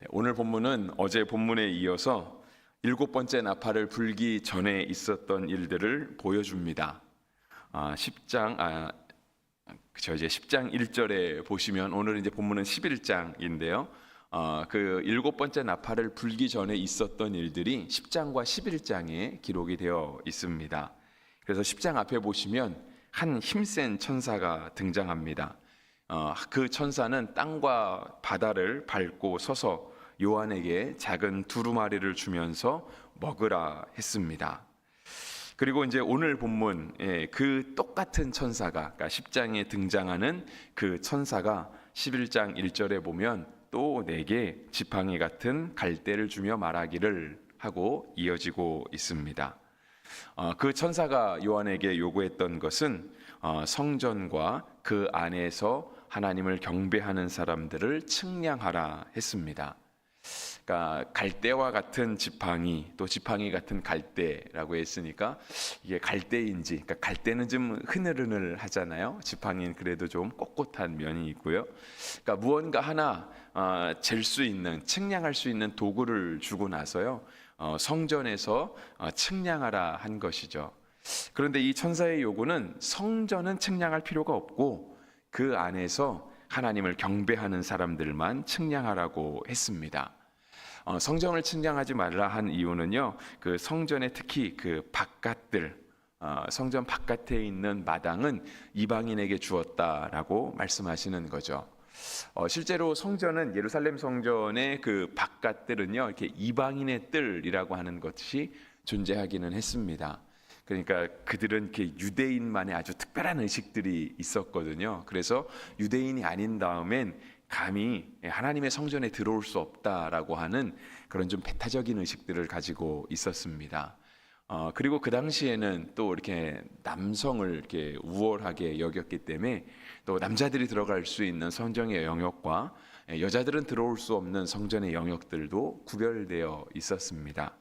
네, 오늘 본문은 어제 본문에 이어서 일곱 번째 나팔을 불기 전에 있었던 일들을 보여줍니다. 아, 10장 아 그죠 이제 10장 1절에 보시면 오늘 이제 본문은 11장인데요. 어, 그 일곱 번째 나팔을 불기 전에 있었던 일들이 10장과 11장에 기록이 되어 있습니다. 그래서 10장 앞에 보시면 한 힘센 천사가 등장합니다. 어, 그 천사는 땅과 바다를 밟고 서서 요한에게 작은 두루마리를 주면서 먹으라 했습니다. 그리고 이제 오늘 본문 예, 그 똑같은 천사가 그러니까 10장에 등장하는 그 천사가 11장 1절에 보면 또 내게 지팡이 같은 갈대를 주며 말하기를 하고 이어지고 있습니다. 어, 그 천사가 요한에게 요구했던 것은 어, 성전과 그 안에서 하나님을 경배하는 사람들을 측량하라 했습니다. 그러니까 갈대와 같은 지팡이 또 지팡이 같은 갈대라고 했으니까 이게 갈대인지 그러니까 갈대는 좀 흐느흐늘 하잖아요. 지팡이는 그래도 좀 꼿꼿한 면이 있고요. 그러니까 무언가 하나 어, 잴수 있는 측량할 수 있는 도구를 주고 나서요. 어, 성전에서 어, 측량하라 한 것이죠. 그런데 이 천사의 요구는 성전은 측량할 필요가 없고 그 안에서 하나님을 경배하는 사람들만 측량하라고 했습니다. 어, 성전을 측량하지 말라 한 이유는요. 그 성전에 특히 그 바깥들 어, 성전 바깥에 있는 마당은 이방인에게 주었다라고 말씀하시는 거죠. 어, 실제로 성전은 예루살렘 성전의 그 바깥들은요 이렇게 이방인의 뜰이라고 하는 것이 존재하기는 했습니다. 그러니까 그들은 이렇게 유대인만의 아주 특별한 의식들이 있었거든요. 그래서 유대인이 아닌 다음엔 감히 하나님의 성전에 들어올 수 없다라고 하는 그런 좀 배타적인 의식들을 가지고 있었습니다. 어, 그리고 그 당시에는 또 이렇게 남성을 이렇게 우월하게 여겼기 때문에 또 남자들이 들어갈 수 있는 성전의 영역과 여자들은 들어올 수 없는 성전의 영역들도 구별되어 있었습니다.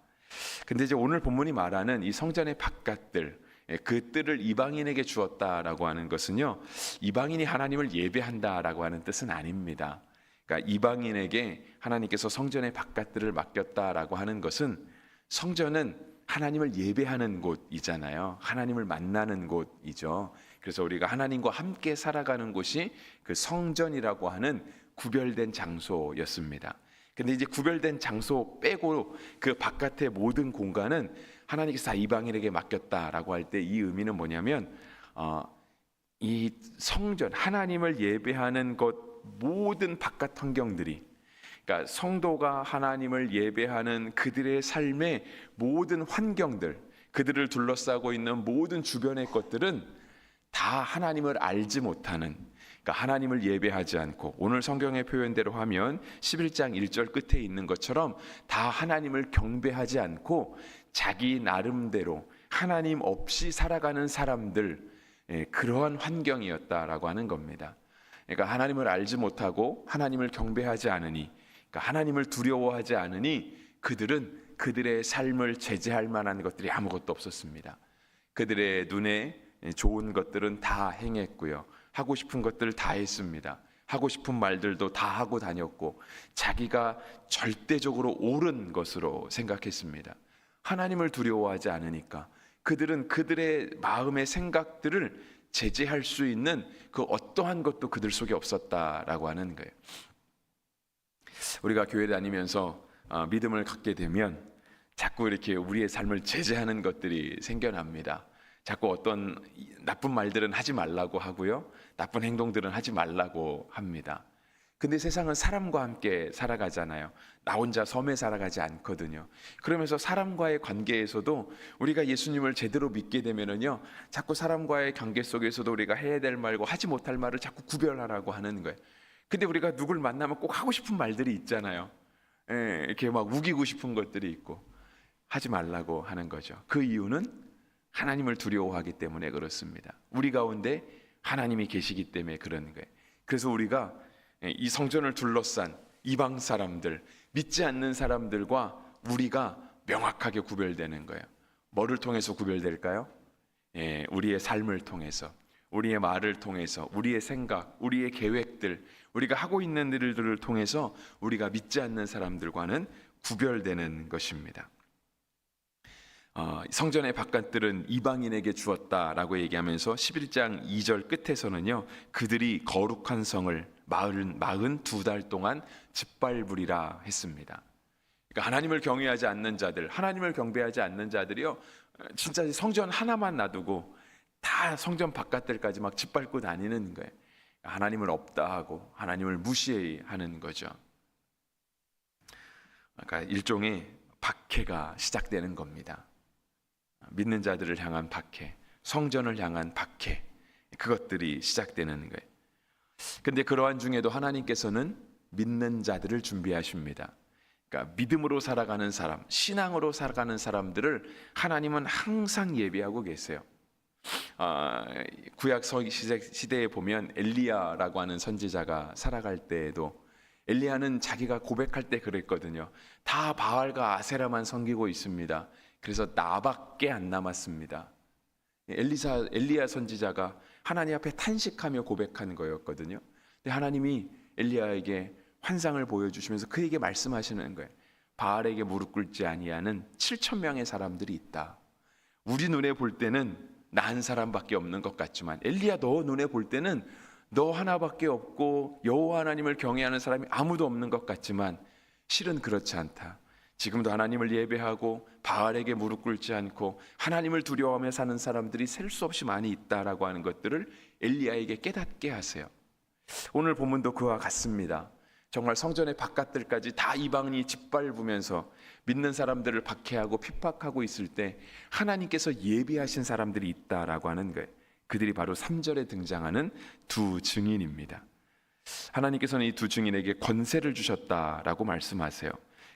근데 이제 오늘 본문이 말하는 이 성전의 바깥들 그 뜰을 이방인에게 주었다라고 하는 것은요 이방인이 하나님을 예배한다라고 하는 뜻은 아닙니다. 그러니까 이방인에게 하나님께서 성전의 바깥들을 맡겼다라고 하는 것은 성전은 하나님을 예배하는 곳이잖아요. 하나님을 만나는 곳이죠. 그래서 우리가 하나님과 함께 살아가는 곳이 그 성전이라고 하는 구별된 장소였습니다. 근데 이제 구별된 장소 빼고 그 바깥의 모든 공간은 하나님께서 다 이방인에게 맡겼다라고 할 때 이 의미는 뭐냐면 어, 이 성전 하나님을 예배하는 것 모든 바깥 환경들이 그러니까 성도가 하나님을 예배하는 그들의 삶의 모든 환경들 그들을 둘러싸고 있는 모든 주변의 것들은 다 하나님을 알지 못하는 그러니까 하나님을 예배하지 않고 오늘 성경의 표현대로 하면 11장 1절 끝에 있는 것처럼 다 하나님을 경배하지 않고 자기 나름대로 하나님 없이 살아가는 사람들 예, 그러한 환경이었다라고 하는 겁니다. 그러니까 하나님을 알지 못하고 하나님을 경배하지 않으니 그러니까 하나님을 두려워하지 않으니 그들은 그들의 삶을 제재할 만한 것들이 아무것도 없었습니다. 그들의 눈에 좋은 것들은 다 행했고요. 하고 싶은 것들 다 했습니다. 하고 싶은 말들도 다 하고 다녔고 자기가 절대적으로 옳은 것으로 생각했습니다. 하나님을 두려워하지 않으니까 그들은 그들의 마음의 생각들을 제재할 수 있는 그 어떠한 것도 그들 속에 없었다라고 하는 거예요. 우리가 교회 다니면서 어, 믿음을 갖게 되면 자꾸 이렇게 우리의 삶을 제재하는 것들이 생겨납니다. 자꾸 어떤 나쁜 말들은 하지 말라고 하고요. 나쁜 행동들은 하지 말라고 합니다. 근데 세상은 사람과 함께 살아가잖아요. 나 혼자 섬에 살아가지 않거든요. 그러면서 사람과의 관계에서도 우리가 예수님을 제대로 믿게 되면은요, 자꾸 사람과의 관계 속에서도 우리가 해야 될 말과 하지 못할 말을 자꾸 구별하라고 하는 거예요. 근데 우리가 누굴 만나면 꼭 하고 싶은 말들이 있잖아요. 예, 이렇게 막 우기고 싶은 것들이 있고 하지 말라고 하는 거죠. 그 이유는 하나님을 두려워하기 때문에 그렇습니다. 우리 가운데 하나님이 계시기 때문에 그런 거예요. 그래서 우리가 이 성전을 둘러싼 이방 사람들, 믿지 않는 사람들과 우리가 명확하게 구별되는 거예요. 뭐를 통해서 구별될까요? 예, 우리의 삶을 통해서, 우리의 말을 통해서 우리의 생각, 우리의 계획들, 우리가 하고 있는 일들을 통해서 우리가 믿지 않는 사람들과는 구별되는 것입니다. 어, 성전의 바깥들은 이방인에게 주었다라고 얘기하면서 11장 2절 끝에서는요 그들이 거룩한 성을 마흔 마흔 두 달 동안 짓밟으리라 했습니다. 그러니까 하나님을 경외하지 않는 자들, 하나님을 경배하지 않는 자들이요 어, 진짜 성전 하나만 놔두고 다 성전 바깥들까지 막 짓밟고 다니는 거예요. 하나님을 없다 하고 하나님을 무시하는 거죠. 그러니까 일종의 박해가 시작되는 겁니다. 믿는 자들을 향한 박해, 성전을 향한 박해, 그것들이 시작되는 거예요. 근데 그러한 중에도 하나님께서는 믿는 자들을 준비하십니다. 그러니까 믿음으로 살아가는 사람, 신앙으로 살아가는 사람들을 하나님은 항상 예비하고 계세요. 아, 구약 시대에 보면 엘리야라고 하는 선지자가 살아갈 때에도 엘리야는 자기가 고백할 때 그랬거든요. 다 바알과 아세라만 섬기고 있습니다. 그래서 나밖에 안 남았습니다. 엘리사 엘리야 선지자가 하나님 앞에 탄식하며 고백한 거였거든요. 근데 하나님이 엘리야에게 환상을 보여주시면서 그에게 말씀하시는 거예요. 바알에게 무릎 꿇지 아니하는 7천 명의 사람들이 있다. 우리 눈에 볼 때는 나 한 사람밖에 없는 것 같지만 엘리야 너 눈에 볼 때는 너 하나밖에 없고 여호와 하나님을 경외하는 사람이 아무도 없는 것 같지만 실은 그렇지 않다. 지금도 하나님을 예배하고 바알에게 무릎 꿇지 않고 하나님을 두려워하며 사는 사람들이 셀 수 없이 많이 있다라고 하는 것들을 엘리야에게 깨닫게 하세요. 오늘 본문도 그와 같습니다. 정말 성전의 바깥들까지 다 이방인이 짓밟으면서 믿는 사람들을 박해하고 핍박하고 있을 때 하나님께서 예비하신 사람들이 있다라고 하는 거예요. 그들이 바로 3절에 등장하는 두 증인입니다. 하나님께서는 이 두 증인에게 권세를 주셨다라고 말씀하세요.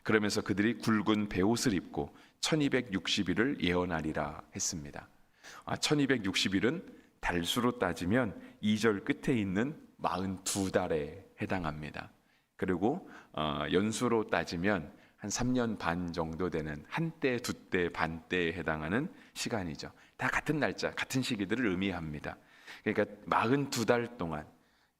그러면서 그들이 굵은 베옷을 입고 1260일을 예언하리라 했습니다. 아, 1260일은 달수로 따지면 2절 끝에 있는 42달에 해당합니다. 그리고 어, 연수로 따지면 한 3년 반 정도 되는 한때, 두때, 반때에 해당하는 시간이죠. 다 같은 날짜, 같은 시기들을 의미합니다. 그러니까 42달 동안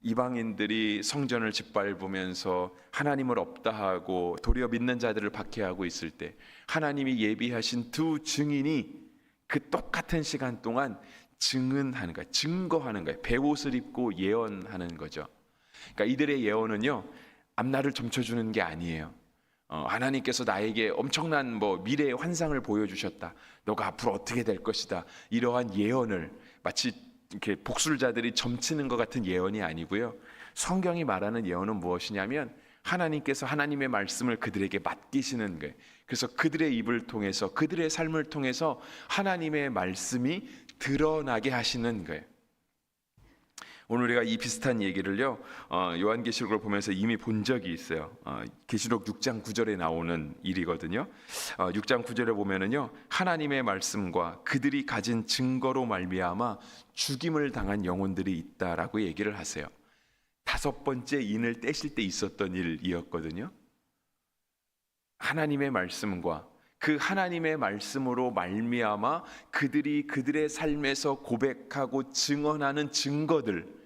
이방인들이 성전을 짓밟으면서 하나님을 없다 하고 도리어 믿는 자들을 박해하고 있을 때 하나님이 예비하신 두 증인이 그 똑같은 시간 동안 증언하는 거예요. 증거하는 거예요. 배옷을 입고 예언하는 거죠. 그러니까 이들의 예언은요 앞날을 점쳐주는 게 아니에요. 어, 하나님께서 나에게 엄청난 뭐 미래의 환상을 보여주셨다. 너가 앞으로 어떻게 될 것이다. 이러한 예언을 마치 이렇게 복술자들이 점치는 것 같은 예언이 아니고요. 성경이 말하는 예언은 무엇이냐면 하나님께서 하나님의 말씀을 그들에게 맡기시는 거예요. 그래서 그들의 입을 통해서 그들의 삶을 통해서 하나님의 말씀이 드러나게 하시는 거예요. 오늘 우리가 이 비슷한 얘기를요 어, 요한계시록을 보면서 이미 본 적이 있어요. 어, 계시록 6장 9절에 나오는 일이거든요. 어, 6장 9절에 보면은요 하나님의 말씀과 그들이 가진 증거로 말미암아 죽임을 당한 영혼들이 있다라고 얘기를 하세요. 다섯 번째 인을 떼실 때 있었던 일이었거든요. 하나님의 말씀과 그 하나님의 말씀으로 말미암아 그들이 그들의 삶에서 고백하고 증언하는 증거들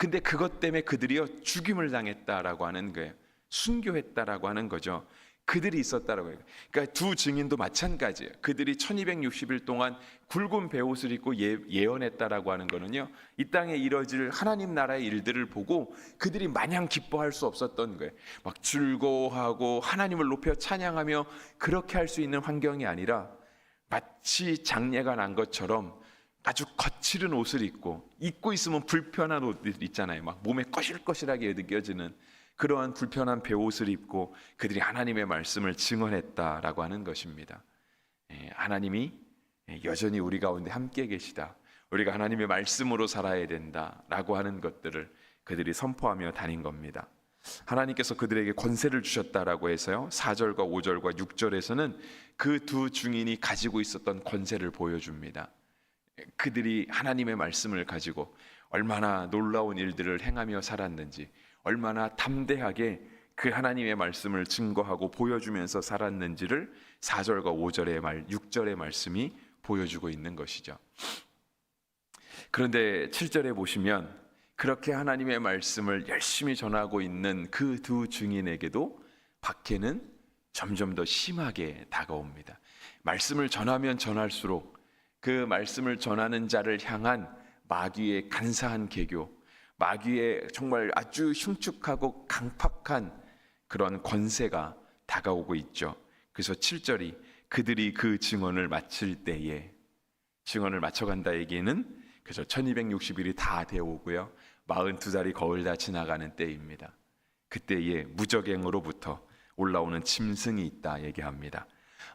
근데 그것 때문에 그들이요 죽임을 당했다라고 하는 거예요. 순교했다라고 하는 거죠. 그들이 있었다라고 해요. 그러니까 두 증인도 마찬가지예요. 그들이 1260일 동안 굵은 베옷을 입고 예, 예언했다라고 하는 거는요. 이 땅에 이뤄질 하나님 나라의 일들을 보고 그들이 마냥 기뻐할 수 없었던 거예요. 막 즐거워하고 하나님을 높여 찬양하며 그렇게 할 수 있는 환경이 아니라 마치 장례가 난 것처럼 아주 거칠은 옷을 입고 입고 있으면 불편한 옷 있잖아요. 막 몸에 거실거실하게 느껴지는 그러한 불편한 베옷을 입고 그들이 하나님의 말씀을 증언했다라고 하는 것입니다. 예, 하나님이 여전히 우리 가운데 함께 계시다. 우리가 하나님의 말씀으로 살아야 된다라고 하는 것들을 그들이 선포하며 다닌 겁니다. 하나님께서 그들에게 권세를 주셨다라고 해서요. 4절과 5절과 6절에서는 그두 증인이 가지고 있었던 권세를 보여줍니다. 그들이 하나님의 말씀을 가지고 얼마나 놀라운 일들을 행하며 살았는지, 얼마나 담대하게 그 하나님의 말씀을 증거하고 보여주면서 살았는지를 4절과 5절의 말, 6절의 말씀이 보여주고 있는 것이죠. 그런데 7절에 보시면 그렇게 하나님의 말씀을 열심히 전하고 있는 그 두 증인에게도 박해는 점점 더 심하게 다가옵니다. 말씀을 전하면 전할수록 그 말씀을 전하는 자를 향한 마귀의 간사한 계교, 마귀의 정말 아주 흉측하고 강팍한 그런 권세가 다가오고 있죠. 그래서 7절이 그들이 그 증언을 마칠 때에 증언을 맞춰간다 얘기는 그래서 1260일이 다 되어 오고요. 42살이 거울 다 지나가는 때입니다. 그때에 무적행으로부터 올라오는 짐승이 있다 얘기합니다.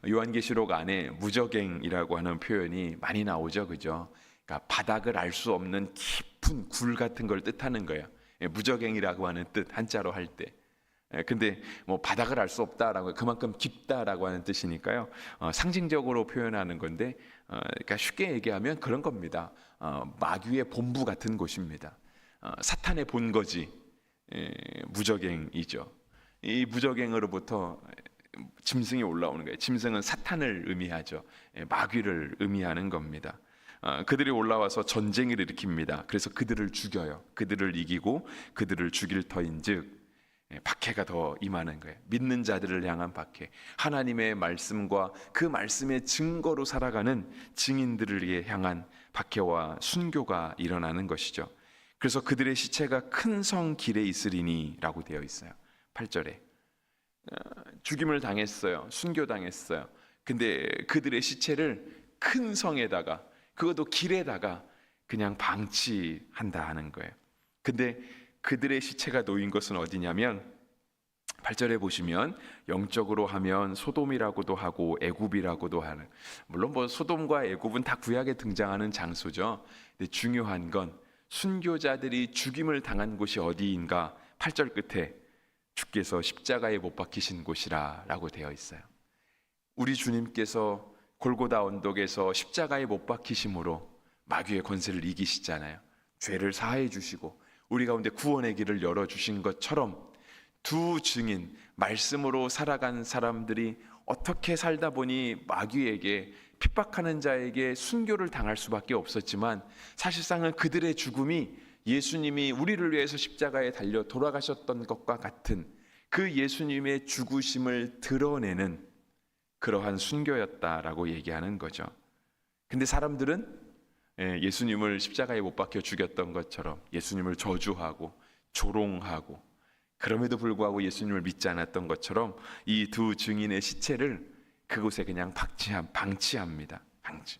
요한계시록 안에 무적행이라고 하는 표현이 많이 나오죠. 그죠? 그러니까 바닥을 알 수 없는 깊은 굴 같은 걸 뜻하는 거예요. 예, 무적행이라고 하는 뜻 한자로 할 때. 예, 근데 뭐 바닥을 알 수 없다라고 그만큼 깊다라고 하는 뜻이니까요. 어, 상징적으로 표현하는 건데, 어, 그러니까 쉽게 얘기하면 그런 겁니다. 어, 마귀의 본부 같은 곳입니다. 어, 사탄의 본거지 예, 무적행이죠. 이 무적행으로부터 짐승이 올라오는 거예요. 짐승은 사탄을 의미하죠. 예, 마귀를 의미하는 겁니다. 어, 그들이 올라와서 전쟁을 일으킵니다. 그래서 그들을 죽여요. 그들을 이기고 그들을 죽일 터인즉 예, 박해가 더 임하는 거예요. 믿는 자들을 향한 박해. 하나님의 말씀과 그 말씀의 증거로 살아가는 증인들을 향한 박해와 순교가 일어나는 것이죠. 그래서 그들의 시체가 큰 성 길에 있으리니라고 되어 있어요. 8절에 죽임을 당했어요. 순교당했어요. 근데 그들의 시체를 큰 성에다가 그것도 길에다가 그냥 방치한다 하는 거예요. 근데 그들의 시체가 놓인 것은 어디냐면 8절에 보시면 영적으로 하면 소돔이라고도 하고 애굽이라고도 하는 물론 뭐 소돔과 애굽은 다 구약에 등장하는 장소죠. 근데 중요한 건 순교자들이 죽임을 당한 곳이 어디인가 8절 끝에 주께서 십자가에 못 박히신 곳이라라고 되어 있어요. 우리 주님께서 골고다 언덕에서 십자가에 못 박히심으로 마귀의 권세를 이기시잖아요. 죄를 사해 주시고 우리 가운데 구원의 길을 열어 주신 것처럼 두 증인 말씀으로 살아간 사람들이 어떻게 살다 보니 마귀에게 핍박하는 자에게 순교를 당할 수밖에 없었지만 사실상은 그들의 죽음이 예수님이 우리를 위해서 십자가에 달려 돌아가셨던 것과 같은 그 예수님의 죽으심을 드러내는 그러한 순교였다라고 얘기하는 거죠. 근데 사람들은 예, 예수님을 십자가에 못 박혀 죽였던 것처럼 예수님을 저주하고 조롱하고 그럼에도 불구하고 예수님을 믿지 않았던 것처럼 이 두 증인의 시체를 그곳에 그냥 박치함, 방치합니다. 방치.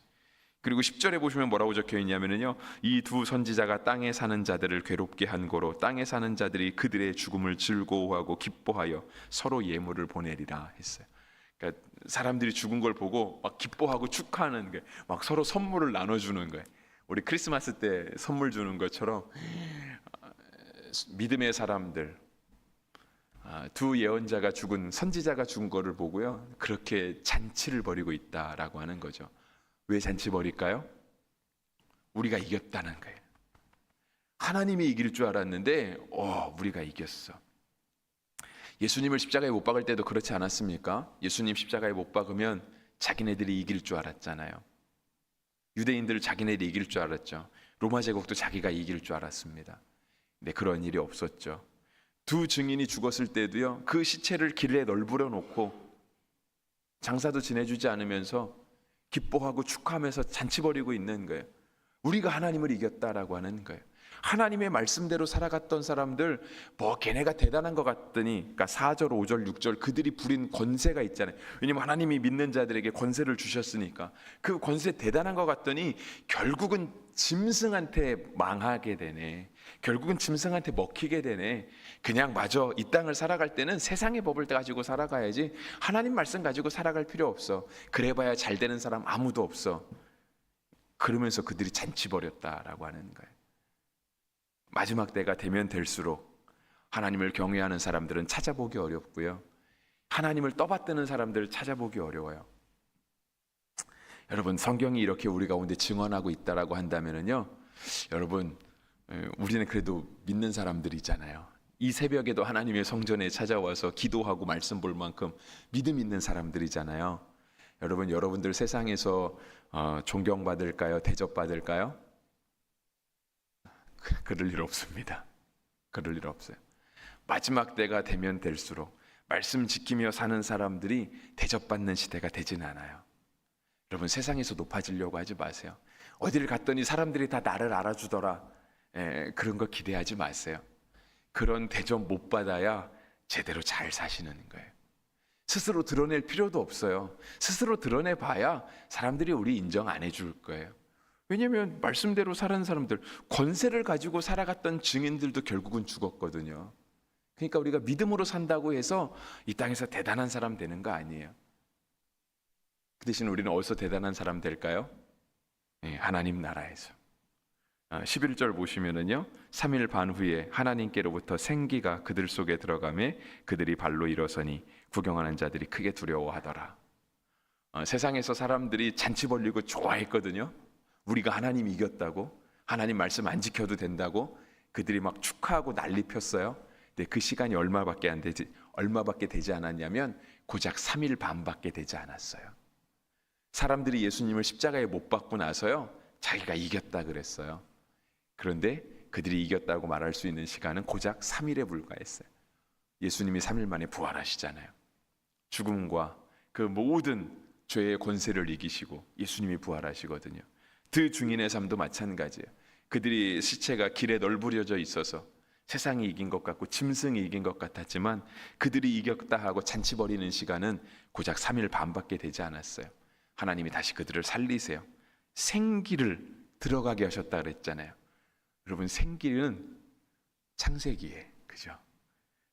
그리고 10절에 보시면 뭐라고 적혀 있냐면요. 이 두 선지자가 땅에 사는 자들을 괴롭게 한 거로 땅에 사는 자들이 그들의 죽음을 즐거워하고 기뻐하여 서로 예물을 보내리라 했어요. 그러니까 사람들이 죽은 걸 보고 막 기뻐하고 축하하는 게 막 서로 선물을 나눠 주는 거예요. 우리 크리스마스 때 선물 주는 것처럼 믿음의 사람들 아, 두 예언자가 죽은 선지자가 죽은 거를 보고요 그렇게 잔치를 벌이고 있다라고 하는 거죠. 왜 잔치 벌일까요? 우리가 이겼다는 거예요. 하나님이 이길 줄 알았는데, 어, 우리가 이겼어. 예수님을 십자가에 못 박을 때도 그렇지 않았습니까? 예수님 십자가에 못 박으면 자기네들이 이길 줄 알았잖아요. 유대인들 자기네들이 이길 줄 알았죠. 로마 제국도 자기가 이길 줄 알았습니다. 근데 그런 일이 없었죠. 두 증인이 죽었을 때도요. 그 시체를 길에 널브러 놓고 장사도 지내주지 않으면서 기뻐하고 축하하면서 잔치 벌이고 있는 거예요. 우리가 하나님을 이겼다라고 하는 거예요. 하나님의 말씀대로 살아갔던 사람들 뭐 걔네가 대단한 것 같더니 그러니까 4절, 5절, 6절 그들이 부린 권세가 있잖아요. 왜냐면 하나님이 믿는 자들에게 권세를 주셨으니까 그 권세 대단한 것 같더니 결국은 짐승한테 망하게 되네. 결국은 짐승한테 먹히게 되네. 그냥 마저 이 땅을 살아갈 때는 세상의 법을 가지고 살아가야지 하나님 말씀 가지고 살아갈 필요 없어. 그래봐야 잘 되는 사람 아무도 없어. 그러면서 그들이 잔치 벌였다라고 하는 거예요. 마지막 때가 되면 될수록 하나님을 경외하는 사람들은 찾아보기 어렵고요. 하나님을 떠받드는 사람들을 찾아보기 어려워요. 여러분 성경이 이렇게 우리 가운데 증언하고 있다라고 한다면은요. 여러분 우리는 그래도 믿는 사람들이잖아요. 이 새벽에도 하나님의 성전에 찾아와서 기도하고 말씀 볼 만큼 믿음 있는 사람들이잖아요. 여러분 여러분들 세상에서 어, 존경받을까요? 대접받을까요? 그럴 일 없습니다. 그럴 일 없어요. 마지막 때가 되면 될수록 말씀 지키며 사는 사람들이 대접받는 시대가 되진 않아요. 여러분 세상에서 높아지려고 하지 마세요. 어디를 갔더니 사람들이 다 나를 알아주더라. 에, 그런 거 기대하지 마세요. 그런 대접 못 받아야 제대로 잘 사시는 거예요. 스스로 드러낼 필요도 없어요. 스스로 드러내 봐야 사람들이 우리 인정 안 해줄 거예요. 왜냐하면 말씀대로 살아는 사람들 권세를 가지고 살아갔던 증인들도 결국은 죽었거든요. 그러니까 우리가 믿음으로 산다고 해서 이 땅에서 대단한 사람 되는 거 아니에요. 그 대신 우리는 어디서 대단한 사람 될까요? 예, 하나님 나라에서. 아, 11절 보시면은요. 3일 반 후에 하나님께로부터 생기가 그들 속에 들어가매 그들이 발로 일어서니 구경하는 자들이 크게 두려워하더라. 어, 세상에서 사람들이 잔치 벌리고 좋아했거든요. 우리가 하나님 이겼다고, 하나님 말씀 안 지켜도 된다고 그들이 막 축하하고 난리 폈어요. 근데 그 시간이 얼마밖에 안 되지, 얼마밖에 되지 않았냐면 고작 3일 반밖에 되지 않았어요. 사람들이 예수님을 십자가에 못 박고 나서요, 자기가 이겼다 그랬어요. 그런데 그들이 이겼다고 말할 수 있는 시간은 고작 3일에 불과했어요. 예수님이 3일 만에 부활하시잖아요. 죽음과 그 모든 죄의 권세를 이기시고 예수님이 부활하시거든요. 그 증인의 삶도 마찬가지예요. 그들이 시체가 길에 널브려져 있어서 세상이 이긴 것 같고 짐승이 이긴 것 같았지만 그들이 이겼다 하고 잔치 벌이는 시간은 고작 3일 반밖에 되지 않았어요. 하나님이 다시 그들을 살리세요. 생기를 들어가게 하셨다 그랬잖아요. 여러분 생기는 창세기에 그죠?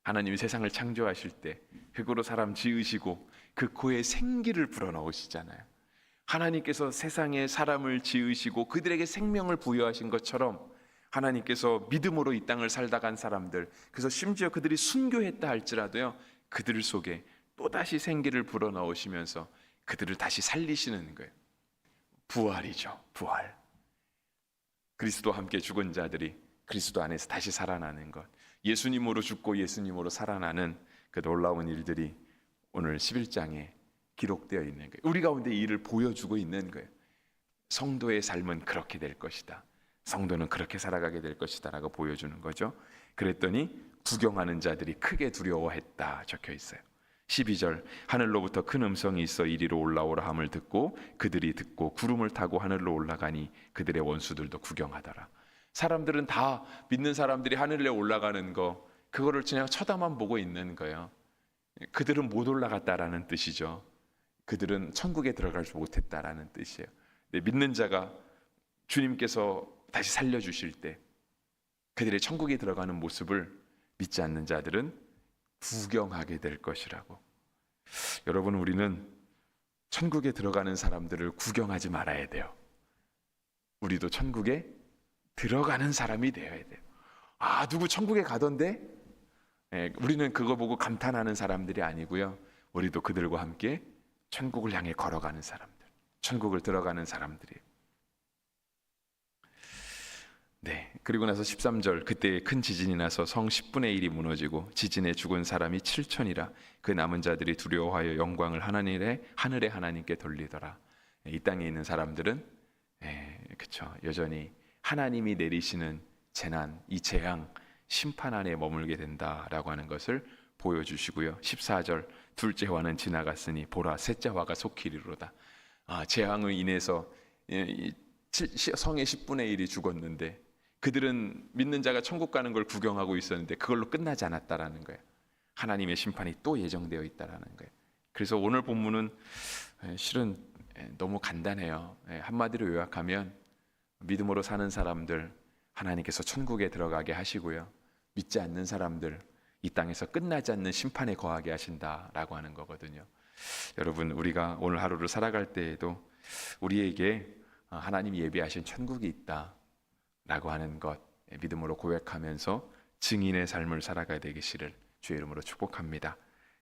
하나님이 세상을 창조하실 때 흙으로 사람 지으시고 그 코에 생기를 불어넣으시잖아요. 하나님께서 세상에 사람을 지으시고 그들에게 생명을 부여하신 것처럼 하나님께서 믿음으로 이 땅을 살다 간 사람들 그래서 심지어 그들이 순교했다 할지라도요 그들 속에 또다시 생기를 불어넣으시면서 그들을 다시 살리시는 거예요. 부활이죠. 부활. 그리스도와 함께 죽은 자들이 그리스도 안에서 다시 살아나는 것. 예수님으로 죽고 예수님으로 살아나는 그 놀라운 일들이 오늘 11장에 기록되어 있는 거예요. 우리 가운데 이 일을 보여주고 있는 거예요. 성도의 삶은 그렇게 될 것이다. 성도는 그렇게 살아가게 될 것이다라고 보여주는 거죠. 그랬더니 구경하는 자들이 크게 두려워했다 적혀 있어요. 12절 하늘로부터 큰 음성이 있어 이리로 올라오라 함을 듣고 그들이 듣고 구름을 타고 하늘로 올라가니 그들의 원수들도 구경하더라. 사람들은 다 믿는 사람들이 하늘에 올라가는 거 그거를 그냥 쳐다만 보고 있는 거예요. 그들은 못 올라갔다라는 뜻이죠. 그들은 천국에 들어가지 못했다라는 뜻이에요. 믿는 자가 주님께서 다시 살려 주실 때 그들의 천국에 들어가는 모습을 믿지 않는 자들은 구경하게 될 것이라고. 여러분 우리는 천국에 들어가는 사람들을 구경하지 말아야 돼요. 우리도 천국에 들어가는 사람이 되어야 돼요. 아 누구 천국에 가던데? 예, 우리는 그거 보고 감탄하는 사람들이 아니고요. 우리도 그들과 함께 천국을 향해 걸어가는 사람들, 천국을 들어가는 사람들이에요. 네. 그리고 나서 13절 그때 큰 지진이 나서 성 10분의 1이 무너지고 지진에 죽은 사람이 7천이라 그 남은 자들이 두려워하여 영광을 하나님의 하늘의 하나님께 돌리더라. 이 땅에 있는 사람들은 예, 그렇죠. 여전히 하나님이 내리시는 재난, 이 재앙, 심판 안에 머물게 된다라고 하는 것을 보여주시고요. 14절 둘째 화는 지나갔으니 보라 셋째 화가 속히리로다. 아, 재앙으로 인해서 성의 10분의 1이 죽었는데 그들은 믿는 자가 천국 가는 걸 구경하고 있었는데 그걸로 끝나지 않았다라는 거예요. 하나님의 심판이 또 예정되어 있다라는 거예요. 그래서 오늘 본문은 실은 너무 간단해요. 한마디로 요약하면 믿음으로 사는 사람들 하나님께서 천국에 들어가게 하시고요. 믿지 않는 사람들 이 땅에서 끝나지 않는 심판에 거하게 하신다라고 하는 거거든요. 여러분 우리가 오늘 하루를 살아갈 때에도 우리에게 하나님이 예비하신 천국이 있다. 라고 하는 것 믿음으로 고백하면서 증인의 삶을 살아가야 되기를 주의 이름으로 축복합니다.